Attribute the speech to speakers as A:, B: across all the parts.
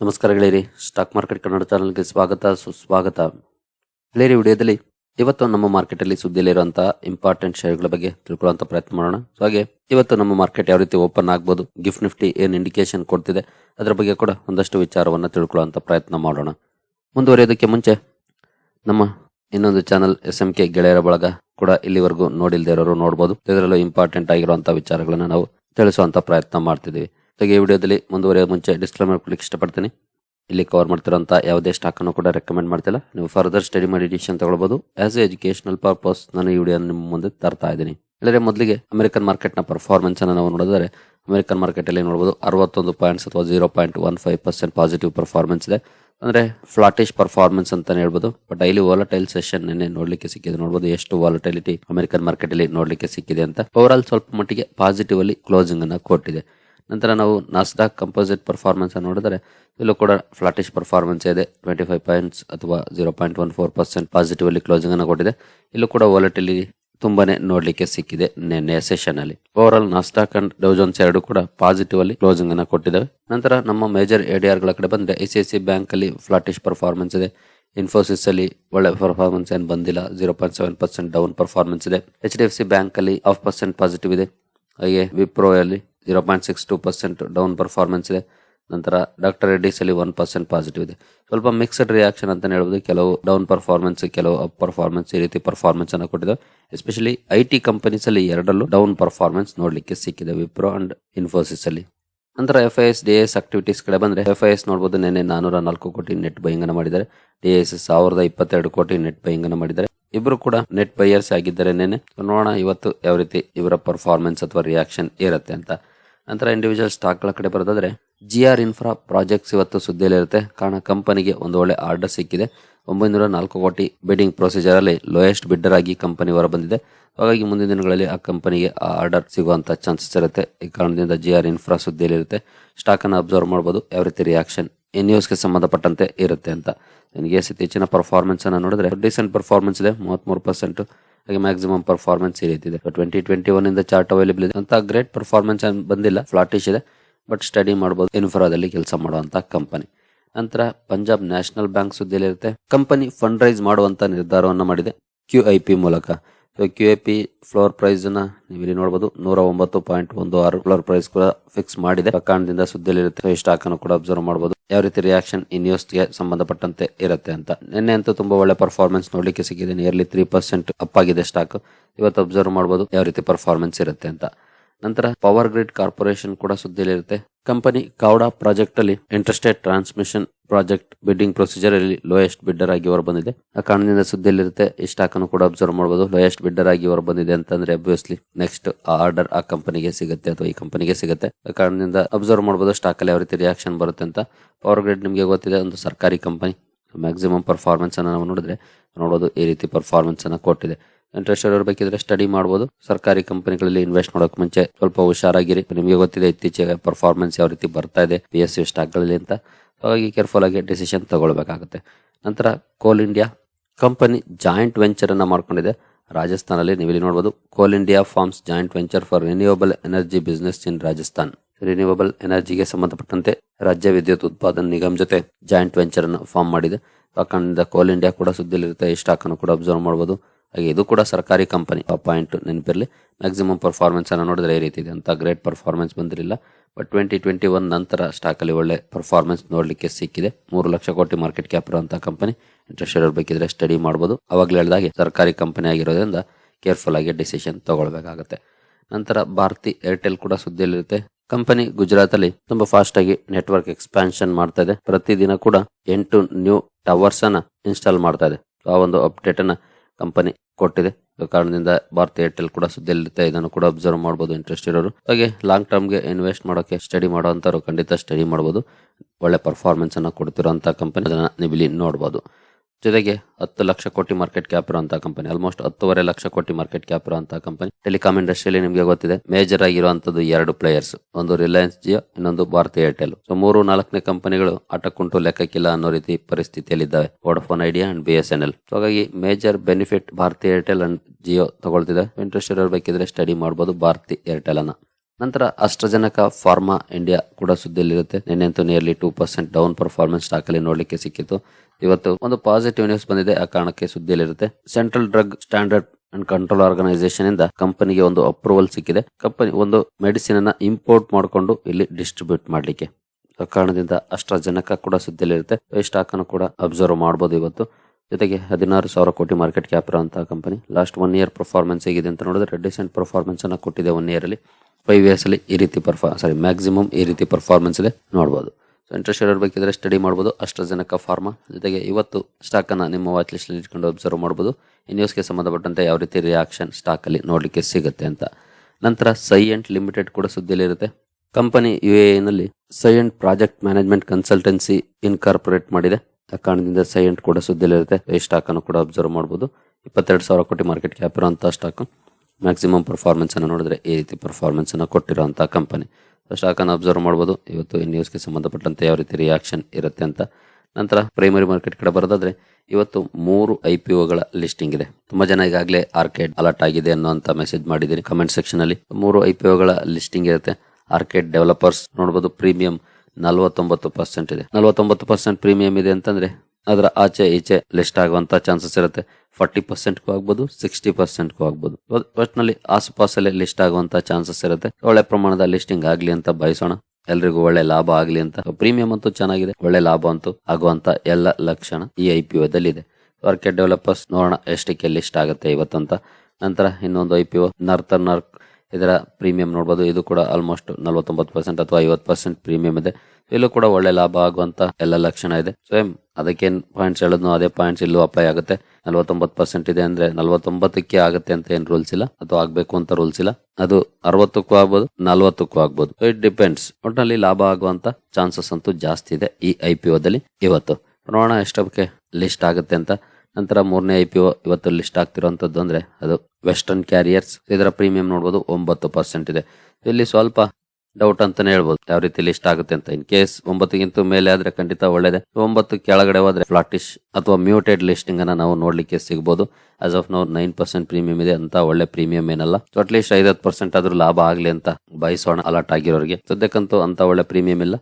A: ನಮಸ್ಕಾರ ಗೆಳೆಯರಿ. Stock market Kannada ಚಾನಲ್ಗೆ ಸ್ವಾಗತ, ಸುಸ್ವಾಗತ. ಗೆಳೆಯರಿ, ವಿಡಿಯೋದಲ್ಲಿ ಇವತ್ತು ನಮ್ಮ ಮಾರ್ಕೆಟ್ ಅಲ್ಲಿ ಸುದ್ದಿಯಲ್ಲಿರುವಂತಹ ಇಂಪಾರ್ಟೆಂಟ್ ಶೇರ್ಗಳ ಬಗ್ಗೆ ತಿಳ್ಕೊಳ್ಳುವಂತ ಪ್ರಯತ್ನ ಮಾಡೋಣ. ಹಾಗೆ ಇವತ್ತು ನಮ್ಮ ಮಾರ್ಕೆಟ್ ಯಾವ ರೀತಿ ಓಪನ್ ಆಗ್ಬೋದು ಗಿಫ್ಟ್ ನಿಫ್ಟಿ ಏನು ಇಂಡಿಕೇಶನ್ ಕೊಡ್ತಿದೆ, ಅದರ ಬಗ್ಗೆ ಕೂಡ ಒಂದಷ್ಟು ವಿಚಾರವನ್ನು ತಿಳ್ಕೊಳ್ಳುವಂಥ ಪ್ರಯತ್ನ ಮಾಡೋಣ. ಮುಂದುವರಿಯೋದಕ್ಕೆ ಮುಂಚೆ ನಮ್ಮ ಇನ್ನೊಂದು ಚಾನಲ್ ಎಸ್ ಎಂ ಕೆ ಗೆಳೆಯರ ಬಳಗ ಕೂಡ ಇಲ್ಲಿವರೆಗೂ ನೋಡಿಲ್ದೇ ಇರೋರು ನೋಡಬಹುದು ಇದರಲ್ಲೂ ಇಂಪಾರ್ಟೆಂಟ್ ಆಗಿರುವಂತಹ ವಿಚಾರಗಳನ್ನು ನಾವು ತಿಳಿಸುವಂತ ಪ್ರಯತ್ನ ಮಾಡ್ತಿದ್ದೀವಿ. ಹಾಗೆ ಈ ವಿಡಿಯೋದಲ್ಲಿ ಮುಂದುವರಿಯೋ ಮುಂಚೆ ಡಿಸ್ಕ್ಲೇಮರ್ ಕೊಡ್ಲಿಕ್ಕೆ ಇಷ್ಟಪಡ್ತೀನಿ. ಇಲ್ಲಿ ಕವರ್ ಮಾಡ್ತಿರೋಂಥ ಯಾವುದೇ ಸ್ಟಾಕ್ ಅನ್ನು ಕೂಡ ರೆಕಮೆಂಡ್ ಮಾಡ್ತಿಲ್ಲ. ನೀವು ಫರ್ದರ್ ಸ್ಟಡಿ ಮಾಡಿ ಡಿಸಿಷನ್ ತಗೊಳ್ಬಹುದು ಆಸ್ ಎ ಎಜುಕೇಶನಲ್ ಪರ್ಪಸ್ ನಾನು ಈ ವಿಡಿಯೋ ನಿಮ್ಮ ಮುಂದೆ ತರ್ತಾ ಇದ್ದೀನಿ. ಇಲ್ಲದೆ ಮೊದಲಿಗೆ ಅಮೆರಿಕನ್ ಮಾರ್ಕೆಟ್ನ ಪರ್ಫಾರ್ಮೆನ್ಸ್ ಅನ್ನು ನಾವು ನೋಡಿದರೆ ಅಮೆರಿಕನ್ ಮಾರ್ಕೆಟ್ ಅಲ್ಲಿ ನೋಡಬಹುದು ಅರವತ್ತೊಂದು ಪಾಯಿಂಟ್ಸ್ ಅಥವಾ zero point one five percent positive performance ಇದೆ. ಅಂದ್ರೆ ಫ್ಲಾಟಿಶ್ ಪರ್ಫಾರ್ಮೆನ್ಸ್ ಅಂತ ಹೇಳ್ಬೋದು. ಬಟ್ ಡೈಲಿ ವಾಲಟೈಲ್ ಸೆಷನ್ ನಿನ್ನೆ ನೋಡಲಿಕ್ಕೆ ಸಿಕ್ಕಿದೆ. ನೋಡಬಹುದು ಎಷ್ಟು ವಾಲಟೈಲಿಟಿ ಅಮೆರಿಕನ್ ಮಾರ್ಕೆಟ್ ಅಲ್ಲಿ ನೋಡ್ಲಿಕ್ಕೆ ಸಿಕ್ಕಿದೆ ಅಂತ. ಓವರ್ ಆಲ್ ಸ್ವಲ್ಪ ಮಟ್ಟಿಗೆ ಪಾಸಿಟಿವ್ ಅಲ್ಲಿ ಕ್ಲೋಸಿಂಗ್ ಅನ್ನು ಕೊಟ್ಟಿದೆ. ನಂತರ ನಾವು ನಾಸ್ಡಾಕ್ ಕಂಪೋಸಿಟ್ ಪರ್ಫಾರ್ಮೆನ್ಸ್ ನೋಡಿದರೆ, ಇಲ್ಲೂ ಕೂಡ ಫ್ಲಾಟಿಶ್ ಪರ್ಫಾರ್ಮೆನ್ಸ್ ಇದೆ. ಟ್ವೆಂಟಿ ಫೈವ್ ಪಾಯಿಂಟ್ಸ್ ಅಥವಾ zero point one four percent positive ಅಲ್ಲಿ ಕ್ಲೋಸಿಂಗ್ ಅನ್ನು ಕೊಟ್ಟಿದೆ. ಇಲ್ಲೂ ಕೂಡ ವಾಲಟಿಲಿ ತುಂಬಾನೇ ನೋಡಲಿಕ್ಕೆ ಸಿಕ್ಕಿದೆ ನಿನ್ನೆ ಸೆಷನ್ ಅಲ್ಲಿ. Overall Nasdaq and Dow Jones ಎರಡು ಕೂಡ ಪಾಸಿಟಿವ್ ಅಲ್ಲಿ ಕ್ಲೋಸಿಂಗ್ ಅನ್ನು ಕೊಟ್ಟಿದ್ದಾವೆ. ನಂತರ ನಮ್ಮ ಮೇಜರ್ ಎಡಿಆರ್ಗಳ ಕಡೆ ಬಂದ್ರೆ I C I C bank ಅಲ್ಲಿ ಫ್ಲಾಟಿಶ್ ಪರ್ಫಾರ್ಮೆನ್ಸ್ ಇದೆ. ಇನ್ಫೋಸಿಸ್ ಅಲ್ಲಿ ಒಳ್ಳೆ ಪರ್ಫಾರ್ಮೆನ್ಸ್ ಏನು ಬಂದಿಲ್ಲ. Zero point seven percent down performance ಇದೆ. H D F C bank ಅಲ್ಲಿ ಹಾಫ್ ಪರ್ಸೆಂಟ್ ಪಾಸಿಟಿವ್ ಇದೆ. ಹಾಗೆ ವಿಪ್ರೋ ಅಲ್ಲಿ zero point six two percent down performance ಇದೆ. ನಂತರ ಡಾಕ್ಟರ್ ರೆಡ್ಡಿಸಲ್ಲಿ ಒನ್ ಪರ್ಸೆಂಟ್ ಪಾಸಿಟಿವ್ ಇದೆ. ಸ್ವಲ್ಪ ಮಿಕ್ಸ್ಡ್ ರಿಯಾಕ್ಷನ್ ಅಂತ ಹೇಳ್ಬೋದು. ಕೆಲವು ಡೌನ್ ಪರ್ಫಾರ್ಮೆನ್ಸ್ ಕೆಲವು ಅಪ್ ಪರ್ಫಾರ್ಮೆನ್ಸ್ ಈ ರೀತಿ ಪರ್ಫಾರ್ಮೆನ್ಸ್ ಅನ್ನು ಕೊಟ್ಟಿದೆ ಎಸ್ಪೆಷಲಿ ಐ ಟಿ ಕಂಪನೀಸ್ ಅಲ್ಲಿ ಎರಡಲ್ಲೂ ಡೌನ್ ಪರ್ಫಾರ್ಮೆನ್ಸ್ ನೋಡಲಿಕ್ಕೆ ಸಿಕ್ಕಿದೆ ವಿಪ್ರೋ ಅಂಡ್ ಇನ್ಫೋಸಿಸ್ ಅಲ್ಲಿ. ನಂತರ F I S D S activities ಕಡೆ ಬಂದ್ರೆ ಎಫ್ ಐ ಎಸ್ ನೋಡಬಹುದು ನಿನ್ನೆ ನಾನೂರ ನಾಲ್ಕು ಕೋಟಿ ನೆಟ್ ಬೈಯಿಂಗ್ ಅನ್ನು ಮಾಡಿದ್ದಾರೆ. ಡಿ ಎಸ್ ಸಾವಿರದ ಇಪ್ಪತ್ತೆರಡು ಕೋಟಿ ನೆಟ್ ಬೈಯಿಂಗ್ ಅನ್ನು ಮಾಡಿದ್ದಾರೆ. ಇಬ್ರು ಕೂಡ ನೆಟ್ ಬೈಯರ್ಸ್ ಆಗಿದ್ದಾರೆ ನೆನೆ ನೋಡೋಣ ಇವತ್ತು ಯಾವ ರೀತಿ ಇವರ ಪರ್ಫಾರ್ಮೆನ್ಸ್ ಅಥವಾ ರಿಯಾಕ್ಷನ್ ಇರುತ್ತೆ ಅಂತ. ನಂತರ ಇಂಡಿವಿಜುವಲ್ ಸ್ಟಾಕ್ಗಳ ಕಡೆ ಬರೋದಾದ್ರೆ ಜಿ ಆರ್ ಇನ್ಫ್ರಾ ಪ್ರಾಜೆಕ್ಟ್ಸ್ ಇವತ್ತು ಸುದ್ದಿಯಲ್ಲಿ ಇರುತ್ತೆ. ಕಾರಣ ಕಂಪನಿಗೆ ಒಂದು ಒಳ್ಳೆ ಆರ್ಡರ್ ಸಿಕ್ಕಿದೆ. ಒಂಬೈನೂರ ನಾಲ್ಕು ಕೋಟಿ ಬಿಡಿಂಗ್ ಪ್ರೊಸೀಜರ್ ಅಲ್ಲಿ ಲೋಯೆಸ್ಟ್ ಬಿಡ್ಡರ್ ಆಗಿ ಕಂಪನಿ ಹೊರ ಬಂದಿದೆ. ಹಾಗಾಗಿ ಮುಂದಿನ ದಿನಗಳಲ್ಲಿ ಆ ಕಂಪನಿಗೆ ಆ ಆರ್ಡರ್ ಸಿಗುವಂತ ಚಾನ್ಸಸ್ ಇರುತ್ತೆ. ಈ ಕಾರಣದಿಂದ ಜಿ ಆರ್ ಇನ್ಫ್ರಾ ಸುದ್ದಿಯಲ್ಲಿರುತ್ತೆ ಸ್ಟಾಕ್ ಅನ್ನು ಅಬ್ಸರ್ವ್ ಮಾಡಬಹುದು ಯಾವ ರೀತಿ ರಿಯಾಕ್ಷನ್ ಈ ನ್ಯೂಸ್ಗೆ ಸಂಬಂಧಪಟ್ಟಂತೆ ಇರುತ್ತೆ ಅಂತ. ನನಗೆ ಇತ್ತೀಚಿನ ಪರ್ಫಾರ್ಮೆನ್ಸ್ ಅನ್ನು ನೋಡಿದ್ರೆ ಡಿಸೆಂಟ್ ಪರ್ಫಾರ್ಮೆನ್ಸ್ ಇದೆ, ಮೂವತ್ಮೂರು ಪರ್ಸೆಂಟ್ ಹಾಗೆ ಮ್ಯಾಕ್ಸಿಮಮ್ ಪರ್ಫಾರ್ಮೆನ್ಸ್ ಈ ರೀತಿ ಇದೆ. ಟ್ವೆಂಟಿ ಟ್ವೆಂಟಿ ಒನ್ ಇಂದ ಚಾರ್ಟ್ ಅವೈಲೇಬಲ್ ಇದೆ. ಅಂತ ಗ್ರೇಟ್ ಪರ್ಫಾರ್ಮೆನ್ಸ್ ಬಂದಿಲ್ಲ ಫ್ಲಾಟಿಶ್ ಇದೆ. ಬಟ್ ಸ್ಟಡಿ ಮಾಡಬಹುದು ಇನ್ಫ್ರಾದಲ್ಲಿ ಕೆಲಸ ಮಾಡುವಂಥ ಕಂಪನಿ ನಂತರ ಪಂಜಾಬ್ ನ್ಯಾಷನಲ್ ಬ್ಯಾಂಕ್ ಸುದ್ದಿಯಲ್ಲಿರುತ್ತೆ. ಕಂಪನಿ ಫಂಡ್ ರೈಸ್ ಮಾಡುವಂತ ನಿರ್ಧಾರವನ್ನು ಮಾಡಿದೆ ಕ್ಯೂ ಐ ಪಿ ಮೂಲಕ. ಕ್ಯೂ ಎ ಪಿ ಫ್ಲೋರ್ ಪ್ರೈಸ್ನ ನೀವು ಇಲ್ಲಿ ನೋಡಬಹುದು ನೂರ ಒಂಬತ್ತು ಪಾಯಿಂಟ್ ಒಂದು ಆರು ಫ್ಲೋರ್ ಪ್ರೈಸ್ ಕೂಡ ಫಿಕ್ಸ್ ಮಾಡಿದೆ. ಕಾರಣದಿಂದ ಸುದ್ದಿಯಲ್ಲಿ ಇರುತ್ತೆ ಸ್ಟಾಕ್ ಅನ್ನು ಕೂಡ ಅಬ್ಸರ್ವ್ ಮಾಡಬಹುದು ಯಾವ ರೀತಿ ರಿಯಾಕ್ಷನ್ ಈ ನ್ಯೂಸ್ಗೆ ಸಂಬಂಧಪಟ್ಟಂತೆ ಇರುತ್ತೆ ಅಂತ. ನಿನ್ನೆ ಅಂತೂ ತುಂಬಾ ಒಳ್ಳೆ ಪರ್ಫಾರ್ಮೆನ್ಸ್ ನೋಡ್ಲಿಕ್ಕೆ ಸಿಕ್ಕಿದೆ. ನಿಯರ್ಲಿ ತ್ರೀ ಪರ್ಸೆಂಟ್ ಅಪ್ ಆಗಿದೆ ಸ್ಟಾಕ್ ಇವತ್ತು ಅಬ್ಸರ್ವ್ ಮಾಡಬಹುದು ಯಾವ ರೀತಿ ಪರ್ಫಾರ್ಮೆನ್ಸ್ ಇರುತ್ತೆ ಅಂತ. ನಂತರ ಪವರ್ ಗ್ರಿಡ್ ಕಾರ್ಪೊರೇಷನ್ ಕೂಡ ಸುದ್ದಿಯಲ್ಲಿರುತ್ತೆ. ಕಂಪನಿ ಕೌಡಾ ಪ್ರಾಜೆಕ್ಟ್ ಅಲ್ಲಿ interstate transmission project bidding procedure ಅಲ್ಲಿ ಲೋಯೆಸ್ಟ್ ಬಿಡ್ಡರ್ ಆಗಿ ಹೊರಬಂದಿದೆ. ಆ ಕಾರಣದಿಂದ ಸುದ್ದಿಯಲ್ಲಿರುತ್ತೆ ಈ ಸ್ಟಾಕ್ ಅನ್ನು ಕೂಡ ಅಬ್ಸರ್ವ್ ಮಾಡಬಹುದು ಲೋಯೆಸ್ಟ್ ಬಿಡ್ಡರ್ ಆಗಿ ಹೊರಬಂದಿದೆ ಅಂತಂದ್ರೆ ಅಬ್ವಿಯಸ್ಲಿ ನೆಕ್ಸ್ಟ್ ಆ ಆರ್ಡರ್ ಆ ಕಂಪನಿಗೆ ಸಿಗುತ್ತೆ ಅಥವಾ ಈ ಕಂಪನಿಗೆ ಸಿಗುತ್ತೆ. ಆ ಕಾರಣದಿಂದ ಅಬ್ಸರ್ವ್ ಮಾಡಬಹುದು ಸ್ಟಾಕ್ ಅಲ್ಲಿ ಯಾವ ರೀತಿ ರಿಯಾಕ್ಷನ್ ಬರುತ್ತೆ ಅಂತ. ಪವರ್ ಗ್ರಿಡ್ ನಿಮಗೆ ಗೊತ್ತಿದೆ, ಒಂದು ಸರ್ಕಾರಿ ಕಂಪನಿ. ಮ್ಯಾಕ್ಸಿಮಮ್ ಪರ್ಫಾರ್ಮೆನ್ಸ್ ಅನ್ನು ನಾವು ನೋಡಿದ್ರೆ ನೋಡೋದು ಈ ರೀತಿ ಪರ್ಫಾರ್ಮೆನ್ಸ್ ಅನ್ನ ಕೊಟ್ಟಿದೆ. ಇಂಟ್ರೆಸ್ಟ್ ಬೇಕಿದ್ರೆ ಸ್ಟಡಿ ಮಾಡಬಹುದು ಸರ್ಕಾರಿ ಕಂಪನಿಗಳಲ್ಲಿ ಇನ್ವೆಸ್ಟ್ ಮಾಡೋಕೆ ಮುಂಚೆ ಸ್ವಲ್ಪ ಹುಷಾರಾಗಿರಿ. ನಿಮಗೆ ಗೊತ್ತಿದೆ ಇತ್ತೀಚೆಗೆ ಪರ್ಫಾರ್ಮೆನ್ಸ್ ಯಾವ ರೀತಿ ಬರ್ತಾ ಇದೆ ಪಿ ಎಸ್ ಸಿ ಸ್ಟಾಕ್ಗಳಲ್ಲಿ ಅಂತ. ಹಾಗಾಗಿ ಕೇರ್ಫುಲ್ ಆಗಿ ಡಿಸಿಷನ್ ತಗೊಳ್ಬೇಕಾಗುತ್ತೆ. ನಂತರ ಕೋಲ್ ಇಂಡಿಯಾ ಕಂಪನಿ ಜಾಯಿಂಟ್ ವೆಂಚರ್ ಅನ್ನ ಮಾಡ್ಕೊಂಡಿದೆ. ರಾಜಸ್ಥಾನಲ್ಲಿ ನೀವು ಇಲ್ಲಿ ನೋಡಬಹುದು Coal India forms joint venture for renewable energy business in Rajasthan renewable ಎನರ್ಜಿಗೆ ಸಂಬಂಧಪಟ್ಟಂತೆ ರಾಜ್ಯ ವಿದ್ಯುತ್ ಉತ್ಪಾದನಾ ನಿಗಮ್ ಜೊತೆ ಜಾಯಿಂಟ್ ವೆಂಚರ್ ಅನ್ನು ಫಾರ್ಮ್ ಮಾಡಿದೆ. ಕೋಲ್ ಇಂಡಿಯಾ ಕೂಡ ಸುದ್ದಿಲಿರುತ್ತೆ ಈ ಸ್ಟಾಕ್ ಅನ್ನು ಕೂಡ ಅಬ್ಸರ್ವ್ ಮಾಡಬಹುದು ಹಾಗೆ ಇದು ಕೂಡ ಸರ್ಕಾರಿ ಕಂಪನಿ. ಪಾಯಿಂಟ್ ನೆನಪಿರಲಿ. ಮ್ಯಾಕ್ಸಿಮಮ್ ಪರ್ಫಾರ್ಮೆನ್ಸ್ ಅನ್ನು ನೋಡಿದ್ರೆ ಈ ರೀತಿ ಇದೆ ಅಂತ. ಗ್ರೇಟ್ ಪರ್ಫಾರ್ಮೆನ್ಸ್ ಬಂದಿರಲಿಲ್ಲ. ಬಟ್ ಟ್ವೆಂಟಿ ಟ್ವೆಂಟಿ ಒನ್ ನಂತರ ಸ್ಟಾಕ್ ಅಲ್ಲಿ ಒಳ್ಳೆ ಪರ್ಫಾರ್ಮೆನ್ಸ್ ನೋಡಲಿಕ್ಕೆ ಸಿಕ್ಕಿದೆ. ಮೂರು ಲಕ್ಷ ಕೋಟಿ ಮಾರ್ಕೆಟ್ ಕ್ಯಾಪ್ ಇರುವಂತಹ ಕಂಪನಿ ಇಂಟ್ರೆಸ್ಟ್ ಇರಬೇಕಿದ್ರೆ ಸ್ಟಡಿ ಮಾಡಬಹುದು ಅವಾಗಲೇ ಹೇಳಿದಾಗೆ ಸರ್ಕಾರಿ ಕಂಪನಿ ಆಗಿರೋದ್ರಿಂದ ಕೇರ್ಫುಲ್ ಆಗಿ ಡಿಸಿಷನ್ ತಗೊಳ್ಬೇಕಾಗುತ್ತೆ. ನಂತರ ಭಾರತಿ ಏರ್ಟೆಲ್ ಕೂಡ ಸುದ್ದಿಯಲ್ಲಿರುತ್ತೆ. ಕಂಪನಿ ಗುಜರಾತ್ ಅಲ್ಲಿ ತುಂಬಾ ಫಾಸ್ಟ್ ಆಗಿ ನೆಟ್ವರ್ಕ್ ಎಕ್ಸ್ಪಾನ್ಷನ್ ಮಾಡ್ತಾ ಇದೆ. ಪ್ರತಿದಿನ ಕೂಡ ಎಂಟು ನ್ಯೂ ಟವರ್ಸ್ ಅನ್ನ ಇನ್ಸ್ಟಾಲ್ ಮಾಡ್ತಾ ಇದೆ. ಆ ಒಂದು ಅಪ್ಡೇಟ್ ಅನ್ನ ಕಂಪನಿ ಕೊಟ್ಟಿದೆ. ಕಾರಣದಿಂದ ಭಾರತ ಏರ್ಟೆಲ್ ಕೂಡ ಸುದ್ದಿಯಲ್ಲಿರುತ್ತೆ. ಇದನ್ನು ಕೂಡ ಅಬ್ಸರ್ವ್ ಮಾಡಬಹುದು ಇಂಟ್ರೆಸ್ಟ್ ಇರೋರು. ಹಾಗೆ ಲಾಂಗ್ ಟರ್ಮ್ಗೆ ಇನ್ವೆಸ್ಟ್ ಮಾಡೋಕೆ ಸ್ಟಡಿ ಮಾಡೋಂಥವ್ರು ಖಂಡಿತ ಸ್ಟಡಿ ಮಾಡಬಹುದು ಒಳ್ಳೆ ಪರ್ಫಾರ್ಮೆನ್ಸ್ ಅನ್ನ ಕೊಡ್ತಿರೋ ಕಂಪನಿ ಅದನ್ನ ನೀವು ಇಲ್ಲಿ ನೋಡಬಹುದು ಜೊತೆಗೆ ಹತ್ತು ಲಕ್ಷ ಕೋಟಿ ಮಾರ್ಕೆಟ್ ಕ್ಯಾಪ್ ಇರುವಂತಹ ಕಂಪನಿ ಆಲ್ಮೋಸ್ಟ್ ಹತ್ತುವರೆ ಲಕ್ಷ ಕೋಟಿ ಮಾರ್ಕೆಟ್ ಕ್ಯಾಪ್ ಇರುವಂತಹ ಕಂಪನಿ ಟೆಲಿಕಾಂ ಇಂಡಸ್ಟ್ರಿಯಲ್ಲಿ ನಿಮಗೆ ಗೊತ್ತಿದೆ ಮೇಜರ್ ಆಗಿರುವಂತದ್ದು ಎರಡು ಪ್ಲೇಯರ್ಸ್ ಒಂದು ರಿಲಯನ್ಸ್ ಜಿಯೋ ಇನ್ನೊಂದು ಭಾರತಿ ಏರ್ಟೆಲ್ ಸೊ ಮೂರು ನಾಲ್ಕನೇ ಕಂಪನಿಗಳು ಆಟಕ್ಕುಂಟು ಲೆಕ್ಕಕ್ಕಿಲ್ಲ ಅನ್ನೋ ರೀತಿ ಪರಿಸ್ಥಿತಿಯಲ್ಲಿದ್ದಾವೆ Vodafone Idea and B S N L ಹಾಗಾಗಿ major benefit Bharti Airtel and Jio ತಗೊಳ್ತಿದೆ. Interest ಇರಬೇಕಿದ್ರೆ ಸ್ಟಡಿ ಮಾಡಬಹುದು ಭಾರತಿ ಏರ್ಟೆಲ್ ಅನ್ನ. ನಂತರ ಅಷ್ಟಜನಕ ಫಾರ್ಮಾ ಇಂಡಿಯಾ ಕೂಡ ಸುದ್ದಿಯಲ್ಲಿರುತ್ತೆ. ನಿನ್ನೆಂತೂ nearly two percent down performance stock ಅಲ್ಲಿ ನೋಡ್ಲಿಕ್ಕೆ ಸಿಕ್ಕಿತ್ತು. ಇವತ್ತು ಒಂದು ಪಾಸಿಟಿವ್ ನ್ಯೂಸ್ ಬಂದಿದೆ, ಆ ಕಾರಣಕ್ಕೆ ಸುದ್ದಿಯಲ್ಲಿರುತ್ತೆ. Central Drug Standard and Control Organisation ಇಂದ ಕಂಪನಿಗೆ ಒಂದು ಅಪ್ರೂವಲ್ ಸಿಕ್ಕಿದೆ. ಕಂಪನಿ ಒಂದು ಮೆಡಿಸಿನ್ ಅನ್ನ ಇಂಪೋರ್ಟ್ ಮಾಡಿಕೊಂಡು ಇಲ್ಲಿ ಡಿಸ್ಟ್ರಿಬ್ಯೂಟ್ ಮಾಡ್ಲಿಕ್ಕೆ. ಆ ಕಾರಣದಿಂದ ಅಸ್ಟ್ರಾಜನಕ ಕೂಡ ಸುದ್ದಿಯಲ್ಲಿರುತ್ತೆ. ಸ್ಟಾಕ್ ಅನ್ನು ಕೂಡ ಅಬ್ಸರ್ವ್ ಮಾಡಬಹುದು ಇವತ್ತು. ಜೊತೆಗೆ ಹದಿನಾರು ಸಾವಿರ ಕೋಟಿ ಮಾರ್ಕೆಟ್ ಕ್ಯಾಪ್ ಇರುವಂತಹ company last one year performance ಹೇಗಿದೆ ಅಂತ ನೋಡಿದ್ರೆ ಡಿಸೆಂಟ್ ಪರ್ಫಾರ್ಮೆನ್ಸ್ ಅನ್ನ ಕೊಟ್ಟಿದೆ ಒನ್ ಇಯರ್ ಅಲ್ಲಿ. ಫೈವ್ ಇಯರ್ಸ್ ಅಲ್ಲಿ ಈ ರೀತಿ ಪರ್ಫಾ ಸಾರಿ ಮ್ಯಾಕ್ಸಿಮಮ್ ಈ ರೀತಿ ಪರ್ಫಾರ್ಮೆನ್ಸ್ ಇದೆ. ನೋಡಬಹುದು ಸೊ ಇಂಟ್ರೆಸ್ಟ್ ಇರಬೇಕಿದ್ರೆ ಸ್ಟಡಿ ಮಾಡಬಹುದು ಅಷ್ಟ್ರಜನಕ ಫಾರ್ಮಾ ಜೊತೆಗೆ ಇವತ್ತು ಸ್ಟಾಕನ್ನು ನಿಮ್ಮ ವಾಚ್ ಲಿಸ್ಟಲ್ಲಿ ಇಟ್ಕೊಂಡು ಅಬ್ಸರ್ವ್ ಮಾಡ್ಬೋದು. ಈ ನ್ಯೂಸ್ಗೆ ಸಂಬಂಧಪಟ್ಟಂತೆ ಯಾವ ರೀತಿ ರಿಯಾಕ್ಷನ್ ಸ್ಟಾಕಲ್ಲಿ ನೋಡಲಿಕ್ಕೆ ಸಿಗುತ್ತೆ ಅಂತ. ನಂತರ ಸೈಯಂಟ್ ಲಿಮಿಟೆಡ್ ಕೂಡ ಸುದ್ದಿಯಲ್ಲಿರುತ್ತೆ ಕಂಪನಿ ಯು ನಲ್ಲಿ Cyient project management consultancy incorporate ಮಾಡಿದೆ. ಆ ಕಾರಣದಿಂದ ಸೈಯಂಟ್ ಕೂಡ ಸುದ್ದಿಯಲ್ಲಿರುತ್ತೆ ಈ ಸ್ಟಾಕನ್ನು ಕೂಡ ಅಬ್ಸರ್ವ್ ಮಾಡ್ಬೋದು. ಇಪ್ಪತ್ತೆರಡು ಸಾವಿರ ಕೋಟಿ ಮಾರ್ಕೆಟ್ ಕ್ಯಾಪ್ ಇರುವಂತಹ ಸ್ಟಾಕ್ ಮ್ಯಾಕ್ಸಿಮಮ್ ಪರ್ಫಾರ್ಮೆನ್ಸನ್ನು ನೋಡಿದ್ರೆ ಈ ರೀತಿ ಪರ್ಫಾರ್ಮೆನ್ಸನ್ನು ಕೊಟ್ಟಿರುವಂತಹ ಕಂಪನಿ ಸ್ಟಾಕ್ ಅನ್ನು ಅಬ್ಸರ್ವ್ ಮಾಡ್ಬೋದು. ಇವತ್ತು ಈ ನ್ಯೂಸ್ಗೆ ಸಂಬಂಧಪಟ್ಟಂತೆ ಯಾವ ರೀತಿ ರಿಯಾಕ್ಷನ್ ಇರುತ್ತೆ ಅಂತ. ನಂತರ ಪ್ರೈಮರಿ ಮಾರ್ಕೆಟ್ ಕಡೆ ಬರೋದಾದ್ರೆ, ಇವತ್ತು ಮೂರು ಐ ಪಿ ಒಗಳ ಲಿಸ್ಟಿಂಗ್ ಇದೆ. ತುಂಬಾ ಜನ ಈಗಾಗಲೇ ಆರ್ಕೆಡ್ ಅಲರ್ಟ್ ಆಗಿದೆ ಅನ್ನೋಂತ ಮೆಸೇಜ್ ಮಾಡಿದ್ದೀನಿ ಕಮೆಂಟ್ ಸೆಕ್ಷನ್ ಅಲ್ಲಿ. ಮೂರು ಐ ಪಿ ಒಗಳ ಲಿಸ್ಟಿಂಗ್ ಇರುತ್ತೆ. ಆರ್ಕೆಡ್ ಡೆವಲಪರ್ಸ್ ನೋಡಬಹುದು ಪ್ರೀಮಿಯಂ ನಲವತ್ತೊಂಬತ್ತು ಪರ್ಸೆಂಟ್ ಇದೆ. ನಲವತ್ತೊಂಬತ್ತು ಪರ್ಸೆಂಟ್ ಪ್ರೀಮಿಯಂ ಇದೆ ಅಂತಂದ್ರೆ ಅದರ ಆಚೆ ಈಚೆ ಲಿಸ್ಟ್ ಆಗುವಂತ ಚಾನ್ಸಸ್ ಇರುತ್ತೆ. ಫಾರ್ಟಿ ಪರ್ಸೆಂಟ್ಗೂ ಆಗ್ಬೋದು, ಸಿಕ್ಸ್ಟಿ ಪರ್ಸೆಂಟ್ಗೂ ಆಗ್ಬೋದು. ಒಟ್ಟಿನಲ್ಲಿ ಆಸುಪಾಸಲ್ಲೇ ಲಿಸ್ಟ್ ಆಗುವಂತ ಚಾನ್ಸಸ್ ಇರುತ್ತೆ. ಒಳ್ಳೆ ಪ್ರಮಾಣದ ಲಿಸ್ಟಿಂಗ್ ಆಗ್ಲಿ ಅಂತ ಬಯಸೋಣ. ಎಲ್ರಿಗೂ ಒಳ್ಳೆ ಲಾಭ ಆಗ್ಲಿ ಅಂತ. ಪ್ರೀಮಿಯಂ ಅಂತೂ ಚೆನ್ನಾಗಿದೆ. ಒಳ್ಳೆ ಲಾಭ ಅಂತೂ ಆಗುವಂತ ಎಲ್ಲ ಲಕ್ಷಣ ಈ ಐ ಪಿ ಇದೆ. ಮಾರ್ಕೆಟ್ ಡೆವಲಪರ್ಸ್ ನೋಡೋಣ ಎಷ್ಟಕ್ಕೆ ಲಿಸ್ಟ್ ಆಗುತ್ತೆ ಇವತ್ತಂತ. ನಂತರ ಇನ್ನೊಂದು ಐ ಪಿ ನರ್ತರ್ ನರ್ತರ್ನರ್ಕ್ ಇದರ ಪ್ರೀಮಿಯಂ ನೋಡಬಹುದು ಇದು ಕೂಡ ಆಲ್ಮೋಸ್ಟ್ ನಲವತ್ತೊಂಬತ್ತು ಪರ್ಸೆಂಟ್ ಅಥವಾ ಐವತ್ತು ಪರ್ಸೆಂಟ್ ಪ್ರೀಮಿಯಂ ಇದೆ. ಇಲ್ಲೂ ಕೂಡ ಒಳ್ಳೆ ಲಾಭ ಆಗುವಂತ ಎಲ್ಲ ಲಕ್ಷಣ ಇದೆ. ಸ್ವಯಂ ಅದಕ್ಕೇನ್ ಪಾಯಿಂಟ್ಸ್ ಹೇಳಿದ್ನೋ ಅದೇ ಪಾಯಿಂಟ್ಸ್ ಇಲ್ಲೂ ಅಪ್ಲೈ ಆಗುತ್ತೆ. ನಲವತ್ತೊಂಬತ್ತು ಪರ್ಸೆಂಟ್ ಇದೆ ಅಂದ್ರೆ ನಲವತ್ತೊಂಬತ್ತಕ್ಕೆ ಆಗುತ್ತೆ ಅಂತ ಏನ್ ರೂಲ್ಸ್ ಇಲ್ಲ. ಅಥವಾ ಆಗ್ಬೇಕು ಅಂತ ರೂಲ್ಸ್ ಇಲ್ಲ. ಅದು ಅರವತ್ತಕ್ಕೂ ಆಗ್ಬೋದು, ನಲ್ವತ್ತಕ್ಕೂ ಆಗ್ಬೋದು. ಇಟ್ ಡಿಪೆಂಡ್ಸ್ ಒಟ್ಟಿನಲ್ಲಿ ಲಾಭ ಆಗುವಂತ ಚಾನ್ಸಸ್ ಅಂತೂ ಜಾಸ್ತಿ ಇದೆ ಈ ಐ ಪಿ ದಲ್ಲಿ ಇವತ್ತು. ನೋಡೋಣ ಎಷ್ಟಕ್ಕೆ ಲಿಸ್ಟ್ ಆಗುತ್ತೆ ಅಂತ. ನಂತರ ಮೂರನೇ ಐ ಪಿ ಒ ಇವತ್ತು ಲಿಸ್ಟ್ ಆಗ್ತಿರುವಂಥದ್ದು ಅಂದರೆ ಅದು ವೆಸ್ಟರ್ನ್ ಕ್ಯಾರಿಯರ್ಸ್ ಇದರ ಪ್ರೀಮಿಯಂ ನೋಡ್ಬೋದು ಒಂಬತ್ತು ಪರ್ಸೆಂಟ್ ಇದೆ. ಇಲ್ಲಿ ಸ್ವಲ್ಪ ಡೌಟ್ ಅಂತಾನೆ ಹೇಳ್ಬೋದು ಯಾವ ರೀತಿ ಲಿಸ್ಟ್ ಆಗುತ್ತೆ ಅಂತ. ಇನ್ ಕೇಸ್ ಒಂಬತ್ತಿಗಿಂತ ಮೇಲೆ ಆದರೆ ಖಂಡಿತ ಒಳ್ಳೇದೆ. ಒಂಬತ್ತು ಕೆಳಗಡೆ ಹೋದ್ರೆ ಫ್ಲಾಟಿಶ್ ಅಥವಾ ಮ್ಯೂಟೆಡ್ ಲಿಸ್ಟಿಂಗ್ ಅನ್ನ ನಾವು ನೋಡ್ಲಿಕ್ಕೆ ಸಿಗಬಹುದು as of now nine percent premium ಇದೆ ಅಂತ ಒಳ್ಳೆ ಪ್ರೀಮಿಯಂ ಏನಲ್ಲ. ಸೊ ಅಟ್ಲೀಸ್ಟ್ ಐವತ್ತು ಪರ್ಸೆಂಟ್ ಆದ್ರೂ ಲಾಭ ಆಗಲಿ ಅಂತ ಬಯಸೋಣ ಅಲರ್ಟ್ ಆಗಿರೋರಿಗೆ. ಸದ್ಯಕ್ಕಂತೂ ಅಂತ ಒಳ್ಳೆ ಪ್ರೀಮಿಯಂ ಇಲ್ಲ.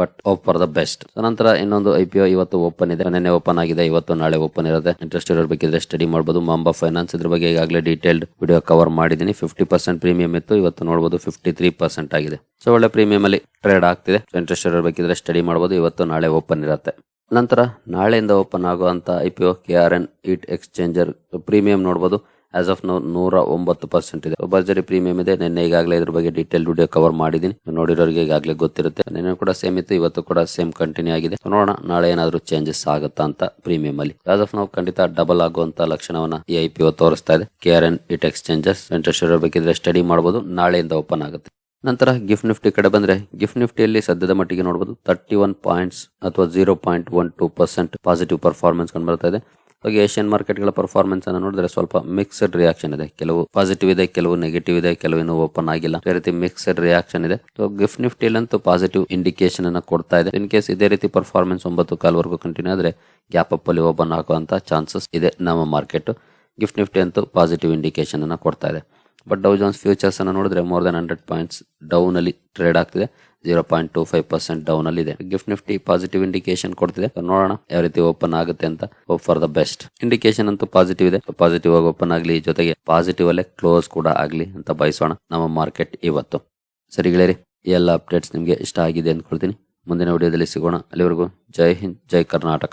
A: But hope for the best ನಂತರ ಇನ್ನೊಂದು ಐ ಪಿ ಒ ಇವತ್ತು ಓಪನ್ ಇದೆ. ನಿನ್ನೆ ಓಪನ್ ಆಗಿದೆ. ಇವತ್ತು ನಾಳೆ ಓಪನ್ ಇರುತ್ತೆ. ಇಂಟ್ರೆಸ್ಟ್ ಇರಬೇಕಿದ್ರೆ ಸ್ಟಡಿ ಮಾಡಬಹುದು ಮಾಂಬಾ ಫೈನಾನ್ಸ್ ಇದ್ರ ಬಗ್ಗೆ ಈಗಾಗಲೇ ಡೀಟೇಲ್ಡ್ ವಿಡಿಯೋ ಕವರ್ ಮಾಡಿದ್ದೀನಿ. ಫಿಫ್ಟಿ ಪರ್ಸೆಂಟ್ ಪ್ರೀಮಿಯಂ ಇತ್ತು. ಇವತ್ತು ನೋಡಬಹುದು ಫಿಫ್ಟಿ ತ್ರೀ ಪರ್ಸೆಂಟ್ ಆಗಿದೆ. ಸೊ ಒಳ್ಳೆ ಪ್ರೀಮಿಯಂ ಅಲ್ಲಿ ಟ್ರೇಡ್ ಆಗ್ತಿದೆ. ಇಂಟ್ರೆಸ್ಟ್ ಇರಬೇಕಿದ್ರೆ ಸ್ಟಡಿ ಮಾಡಬಹುದು ಇವತ್ತು ನಾಳೆ ಓಪನ್ ಇರುತ್ತೆ. ನಂತರ ನಾಳೆಯಿಂದ ಓಪನ್ ಆಗುವಂತ I P O K R N heat exchanger premium ನೋಡಬಹುದು ಆಸ್ ಆಫ್ ನೌ ನೂರ ಒಂಬತ್ತು ಪರ್ಸೆಂಟ್ ಇದೆ. ಬರ್ಜರಿ ಪ್ರೀಮಿಯಂ ಇದೆ. ನಿನ್ನೆ ಈಗಾಗಲೇ ಇದ್ರ ಬಗ್ಗೆ ಡೀಟೇಲ್ ವಿಡಿಯೋ ಕವರ್ ಮಾಡಿದೀನಿ ನೋಡಿರೋರಿಗೆ ಈಗಾಗಲೇ ಗೊತ್ತಿರುತ್ತೆ. ನಿನ್ನೆ ಕೂಡ ಸೇಮ್ ಇತ್ತು, ಇವತ್ತು ಕೂಡ ಸೇಮ್ ಕಂಟಿನ್ಯೂ ಆಗಿದೆ. ನೋಡೋಣ, ನಾಳೆ ಏನಾದರೂ ಚೇಂಜಸ್ ಆಗುತ್ತಾ ಅಂತ ಪ್ರೀಮಿಯಂ ಅಲ್ಲಿ. ಆಸ್ ಆಫ್ ನಾವು ಖಂಡಿತ ಡಬಲ್ ಆಗುವಂತ ಲಕ್ಷಣವನ್ನ ಈ ಐ ಪಿ ಒ ತೋರಿಸ್ತಾ ಇದೆ. K R N heat exchangers interest ಇರಬೇಕಿದ್ರೆ study ಮಾಡಬಹುದು ನಾಳೆಯಿಂದ ಓಪನ್ ಆಗುತ್ತೆ. ನಂತರ ಗಿಫ್ಟ್ ನಿಫ್ಟಿ ಕಡೆ ಬಂದ್ರೆ ಗಿಫ್ಟ್ ನಿಫ್ಟಿಯಲ್ಲಿ ಸದ್ಯದ ಮಟ್ಟಿಗೆ ನೋಡಬಹುದು ತರ್ಟಿ ಒನ್ ಪಾಯಿಂಟ್ಸ್ ಅಥವಾ zero point one two percent positive performance ಕಂಡು ಬರ್ತಾ ಇದೆ. ಹಾಗೆ ಏಷ್ಯನ್ ಮಾರ್ಕೆಟ್ಗಳ ಪರ್ಫಾರ್ಮೆನ್ಸ್ ಅನ್ನು ನೋಡಿದ್ರೆ ಸ್ವಲ್ಪ ಮಿಕ್ಸ್ಡ್ ರಿಯಾಕ್ಷನ್ ಇದೆ. ಕೆಲವು ಪಾಸಿಟಿವ್ ಇದೆ, ಕೆಲವು ನೆಗೆಟಿವ್ ಇದೆ, ಕೆಲವು ಇನ್ನೂ ಓಪನ್ ಆಗಿಲ್ಲ. ಅದೇ ರೀತಿ ಮಿಕ್ಸ್ಡ್ ರಿಯಾಕ್ಷನ್ ಇದೆ. ಗಿಫ್ಟ್ ನಿಫ್ಟಿಲಂತೂ ಪಾಸಿಟಿವ್ ಇಂಡಿಕೇಶನ್ ಅನ್ನ ಕೊಡ್ತಾ ಇದೆ. ಇನ್ ಕೇಸ್ ಇದೇ ರೀತಿ ಪರ್ಫಾರ್ಮೆನ್ಸ್ ಒಂಬತ್ತು ಕಾಲ್ವರೆಗೂ ಕಂಟಿನ್ಯೂ ಆದ್ರೆ ಗ್ಯಾಪ್ ಅಪ್ ಅಲ್ಲಿ ಓಪನ್ ಆಗುವಂತ ಚಾನ್ಸಸ್ ಇದೆ ನಮ್ಮ ಮಾರ್ಕೆಟ್ ಗಿಫ್ಟ್ ನಿಫ್ಟಿ ಅಂತೂ ಪಾಸಿಟಿವ್ ಇಂಡಿಕೇಶನ್ ಅನ್ನ ಕೊಡ್ತಾ ಇದೆ. ಬಟ್ ಡೌ ಜೋನ್ಸ್ ಫ್ಯೂಚರ್ಸ್ ಅನ್ನು ನೋಡಿದ್ರೆ more than hundred points down ಅಲ್ಲಿ ಟ್ರೇಡ್ ಆಗ್ತಿದೆ. Zero point two five percent down ಅಲ್ಲಿ ಇದೆ. ಗಿಫ್ಟ್ ನಿಫ್ಟಿ ಪಾಸಿಟಿವ್ ಇಂಡಿಕೇಶನ್ ಕೊಡ್ತಿದೆ. ನೋಡೋಣ ಯಾವ ರೀತಿ ಓಪನ್ ಆಗುತ್ತೆ ಅಂತ. Hope for the best indication ಅಂತೂ ಪಾಸಿಟಿವ್ ಇದೆ. ಪಾಸಿಟಿವ್ ಆಗಿ ಓಪನ್ ಆಗಲಿ, ಜೊತೆಗೆ ಪಾಸಿಟಿವ್ ಅಲ್ಲೇ ಕ್ಲೋಸ್ ಕೂಡ ಆಗಲಿ ಅಂತ ಬಯಸೋಣ ನಮ್ಮ ಮಾರ್ಕೆಟ್ ಇವತ್ತು. ಸರಿ ಗೆಳೆಯರಿ ಎಲ್ಲ ಅಪ್ಡೇಟ್ಸ್ ನಿಮಗೆ ಇಷ್ಟ ಆಗಿದೆ ಅಂದ್ಕೊಳ್ತೀನಿ. ಮುಂದಿನ ವಿಡಿಯೋದಲ್ಲಿ ಸಿಗೋಣ. ಅಲ್ಲಿವರೆಗೂ ಜೈ ಹಿಂದ್, ಜೈ ಕರ್ನಾಟಕ.